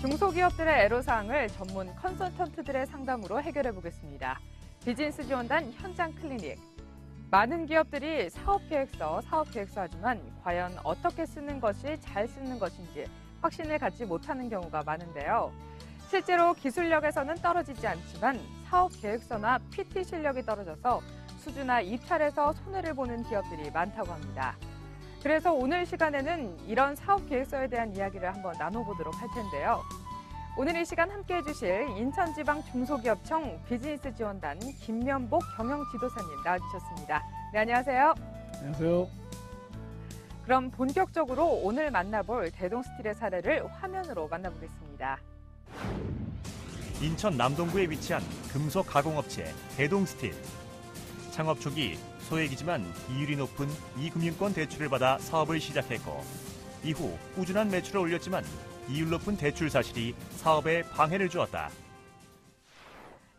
중소기업들의 애로사항을 전문 컨설턴트들의 상담으로 해결해 보겠습니다. 비즈니스 지원단 현장 클리닉. 많은 기업들이 사업 계획서, 사업 계획서 하지만 과연 어떻게 쓰는 것이 잘 쓰는 것인지 확신을 갖지 못하는 경우가 많은데요. 실제로 기술력에서는 떨어지지 않지만 사업 계획서나 PT 실력이 떨어져서 수주나 입찰에서 손해를 보는 기업들이 많다고 합니다. 그래서 오늘 시간에는 이런 사업 계획서에 대한 이야기를 한번 나눠보도록 할 텐데요. 오늘 이 시간 함께 해주실 인천지방 중소기업청 비즈니스 지원단 김면복 경영지도사님 나와주셨습니다. 네, 안녕하세요. 안녕하세요. 그럼 본격적으로 오늘 만나볼 대동스틸의 사례를 화면으로 만나보겠습니다. 인천 남동구에 위치한 금속 가공업체 대동스틸. 창업 초기 소액이지만 이율이 높은 이금융권 대출을 받아 사업을 시작했고 이후 꾸준한 매출을 올렸지만 이율 높은 대출 사실이 사업에 방해를 주었다.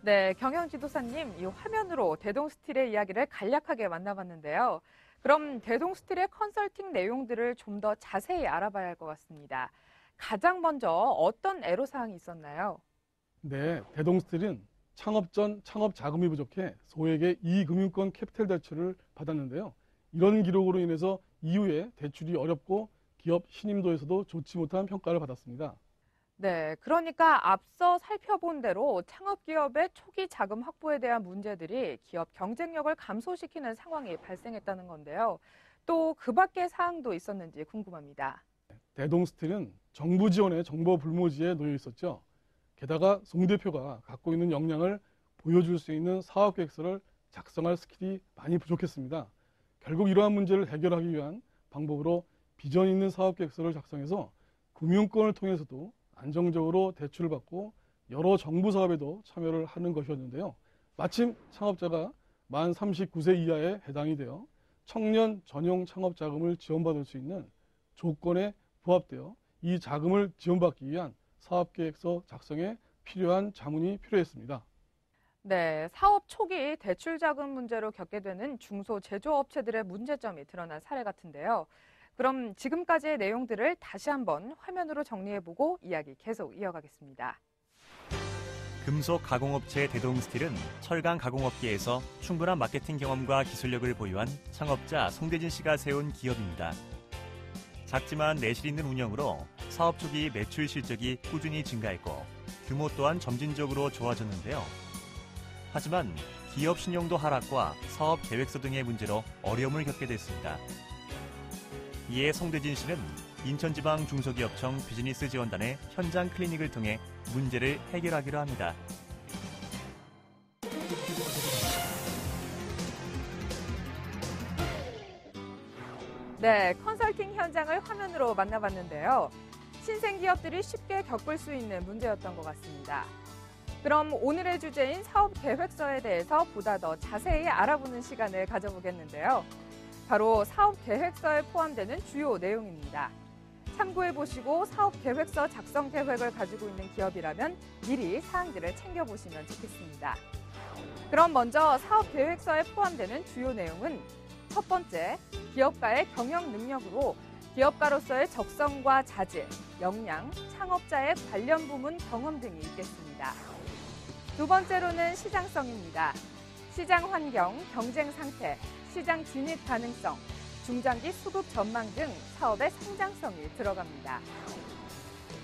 네, 경영 지도사님, 이 화면으로 대동스틸의 이야기를 간략하게 만나봤는데요. 그럼 대동스틸의 컨설팅 내용들을 좀 더 자세히 알아봐야 할 것 같습니다. 가장 먼저 어떤 애로사항이 있었나요? 네, 대동스틸은 창업 전 창업 자금이 부족해 소액의 이금융권 캐피탈 대출을 받았는데요. 이런 기록으로 인해서 이후에 대출이 어렵고 기업 신임도에서도 좋지 못한 평가를 받았습니다. 네, 그러니까 앞서 살펴본 대로 창업 기업의 초기 자금 확보에 대한 문제들이 기업 경쟁력을 감소시키는 상황이 발생했다는 건데요. 또 그 밖의 사항도 있었는지 궁금합니다. 대동스틸은 정부 지원의 정보 불모지에 놓여 있었죠. 게다가 송 대표가 갖고 있는 역량을 보여줄 수 있는 사업 계획서를 작성할 스킬이 많이 부족했습니다. 결국 이러한 문제를 해결하기 위한 방법으로 비전 있는 사업 계획서를 작성해서 금융권을 통해서도 안정적으로 대출을 받고 여러 정부 사업에도 참여를 하는 것이었는데요. 마침 창업자가 만 39세 이하에 해당이 되어 청년 전용 창업 자금을 지원받을 수 있는 조건에 부합되어 이 자금을 지원받기 위한 사업계획서 작성에 필요한 자문이 필요했습니다. 네, 사업 초기 대출 자금 문제로 겪게 되는 중소 제조업체들의 문제점이 드러난 사례 같은데요. 그럼 지금까지의 내용들을 다시 한번 화면으로 정리해보고 이야기 계속 이어가겠습니다. 금속 가공업체 대동스틸은 철강 가공업계에서 충분한 마케팅 경험과 기술력을 보유한 창업자 송대진 씨가 세운 기업입니다. 작지만 내실 있는 운영으로 사업 초기 매출 실적이 꾸준히 증가했고 규모 또한 점진적으로 좋아졌는데요. 하지만 기업 신용도 하락과 사업 계획서 등의 문제로 어려움을 겪게 됐습니다. 이에 송대진 씨는 인천지방 중소기업청 비즈니스 지원단의 현장 클리닉을 통해 문제를 해결하기로 합니다. 네, 컨설팅 현장을 화면으로 만나봤는데요. 신생 기업들이 쉽게 겪을 수 있는 문제였던 것 같습니다. 그럼 오늘의 주제인 사업 계획서에 대해서 보다 더 자세히 알아보는 시간을 가져보겠는데요. 바로 사업 계획서에 포함되는 주요 내용입니다. 참고해 보시고 사업 계획서 작성 계획을 가지고 있는 기업이라면 미리 사항들을 챙겨 보시면 좋겠습니다. 그럼 먼저 사업 계획서에 포함되는 주요 내용은 첫 번째, 기업가의 경영 능력으로 기업가로서의 적성과 자질, 역량, 창업자의 관련 부문 경험 등이 있겠습니다. 두 번째로는 시장성입니다. 시장 환경, 경쟁 상태, 시장 진입 가능성, 중장기 수급 전망 등 사업의 성장성이 들어갑니다.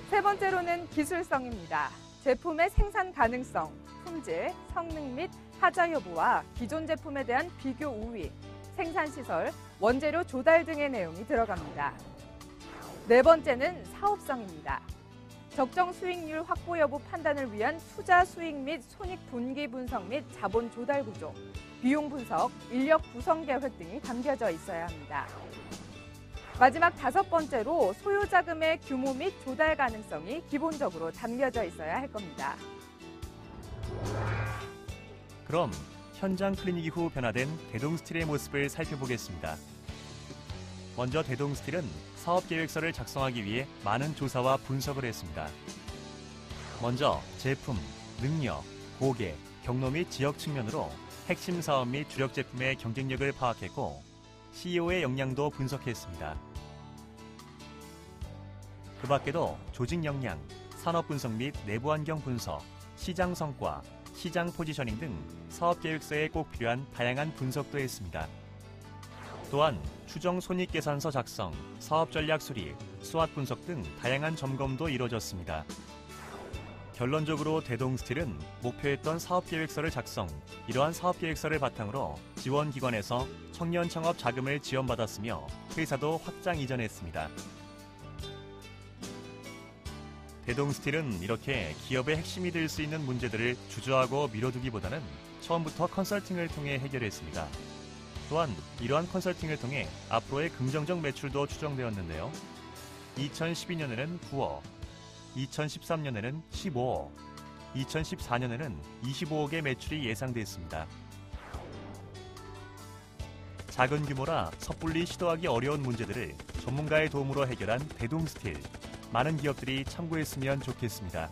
세 번째로는 기술성입니다. 제품의 생산 가능성, 품질, 성능 및 하자 여부와 기존 제품에 대한 비교 우위, 생산 시설, 원재료 조달 등의 내용이 들어갑니다. 네 번째는 사업성입니다. 적정 수익률 확보 여부 판단을 위한 투자 수익 및 손익 분기 분석 및 자본 조달 구조, 비용 분석, 인력 구성 계획 등이 담겨져 있어야 합니다. 마지막 다섯 번째로 소요 자금의 규모 및 조달 가능성이 기본적으로 담겨져 있어야 할 겁니다. 그럼 현장 클리닉 이후 변화된 대동스틸의 모습을 살펴보겠습니다. 먼저 대동스틸은 사업 계획서를 작성하기 위해 많은 조사와 분석을 했습니다. 먼저 제품, 능력, 고객, 경로 및 지역 측면으로 핵심 사업 및 주력 제품의 경쟁력을 파악했고 CEO의 역량도 분석했습니다. 그 밖에도 조직 역량, 산업 분석 및 내부 환경 분석, 시장 성과, 시장 포지셔닝 등 사업 계획서에 꼭 필요한 다양한 분석도 했습니다. 또한 추정 손익 계산서 작성, 사업 전략 수립, 수확 분석 등 다양한 점검도 이뤄졌습니다. 결론적으로 대동스틸은 목표했던 사업 계획서를 작성, 이러한 사업 계획서를 바탕으로 지원 기관에서 청년 창업 자금을 지원받았으며 회사도 확장 이전했습니다. 대동스틸은 이렇게 기업의 핵심이 될 수 있는 문제들을 주저하고 미뤄두기보다는 처음부터 컨설팅을 통해 해결했습니다. 또한 이러한 컨설팅을 통해 앞으로의 긍정적 매출도 추정되었는데요. 2012년에는 9억, 2013년에는 15억, 2014년에는 25억의 매출이 예상됐습니다. 작은 규모라 섣불리 시도하기 어려운 문제들을 전문가의 도움으로 해결한 대동스틸. 많은 기업들이 참고했으면 좋겠습니다.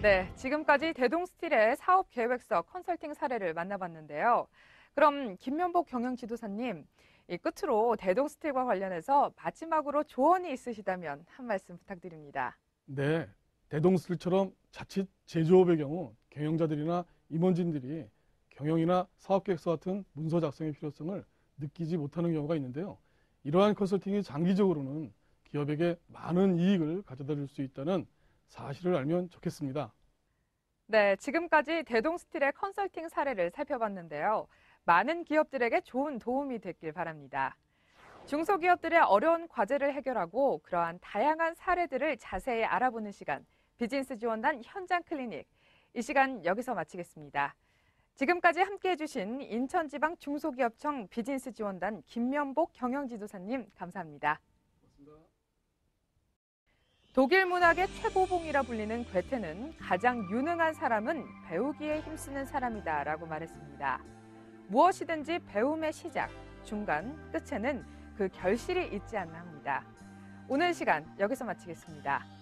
네, 지금까지 대동스틸의 사업 계획서 컨설팅 사례를 만나봤는데요. 그럼 김면복 경영지도사님, 이 끝으로 대동스틸과 관련해서 마지막으로 조언이 있으시다면 한 말씀 부탁드립니다. 네, 대동스틸처럼 자칫 제조업의 경우 경영자들이나 임원진들이 경영이나 사업계획서 같은 문서 작성의 필요성을 느끼지 못하는 경우가 있는데요. 이러한 컨설팅이 장기적으로는 기업에게 많은 이익을 가져다 줄 수 있다는 사실을 알면 좋겠습니다. 네, 지금까지 대동스틸의 컨설팅 사례를 살펴봤는데요. 많은 기업들에게 좋은 도움이 됐길 바랍니다. 중소기업들의 어려운 과제를 해결하고 그러한 다양한 사례들을 자세히 알아보는 시간, 비즈니스 지원단 현장 클리닉. 이 시간 여기서 마치겠습니다. 지금까지 함께 해주신 인천지방 중소기업청 비즈니스 지원단 김면복 경영지도사님 감사합니다. 독일 문학의 최고봉이라 불리는 괴테는 가장 유능한 사람은 배우기에 힘쓰는 사람이다 라고 말했습니다. 무엇이든지 배움의 시작, 중간, 끝에는 그 결실이 있지 않나 합니다. 오늘 시간 여기서 마치겠습니다.